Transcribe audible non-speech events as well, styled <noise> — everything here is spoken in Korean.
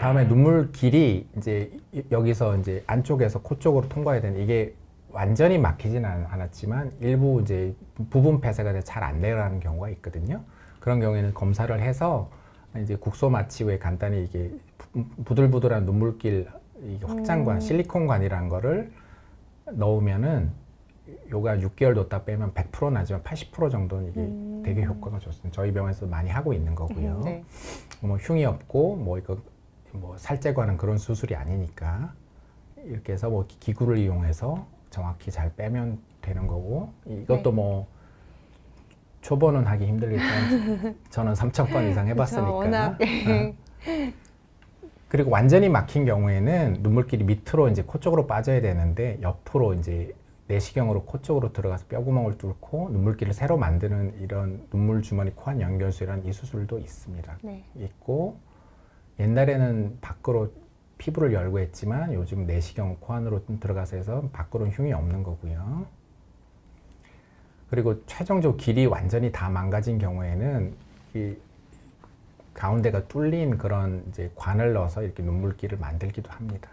다음에 눈물 길이 이제 이- 여기서 이제 안쪽에서 코 쪽으로 통과해야 되는 이게 완전히 막히지는 않- 않았지만 일부 이제 부분 폐쇄가 잘안 내려가는 경우가 있거든요. 그런 경우에는 검사를 해서 이제 국소 마취 후에 간단히 이게 부- 부들부들한 눈물길 확장관, 음. 실리콘관이라는 거를 넣으면은 요가 6개월 뒀다 빼면 100% 나지만 80% 정도는 이게 음. 되게 효과가 좋습니다. 저희 병원에서 많이 하고 있는 거고요. 네. 뭐 흉이 없고 뭐 이거 뭐 살제관은 그런 수술이 아니니까 이렇게 해서 뭐 기- 기구를 이용해서 정확히 잘 빼면 되는 거고 이것도 네. 뭐 초보는 하기 힘들겠지만 <laughs> 저는 3천 건 이상 해봤으니까 어. 그리고 완전히 막힌 경우에는 눈물길이 밑으로 이제 코 쪽으로 빠져야 되는데 옆으로 이제 내시경으로 코 쪽으로 들어가서 뼈구멍을 뚫고 눈물길을 새로 만드는 이런 눈물 주머니 코안 연결술이라는 이 수술도 있습니다. 네. 있고 옛날에는 밖으로 피부를 열고 했지만 요즘 내시경 코 안으로 들어가서 해서 밖으로는 흉이 없는 거고요. 그리고 최종적으로 길이 완전히 다 망가진 경우에는 이 가운데가 뚫린 그런 이제 관을 넣어서 이렇게 눈물길을 만들기도 합니다.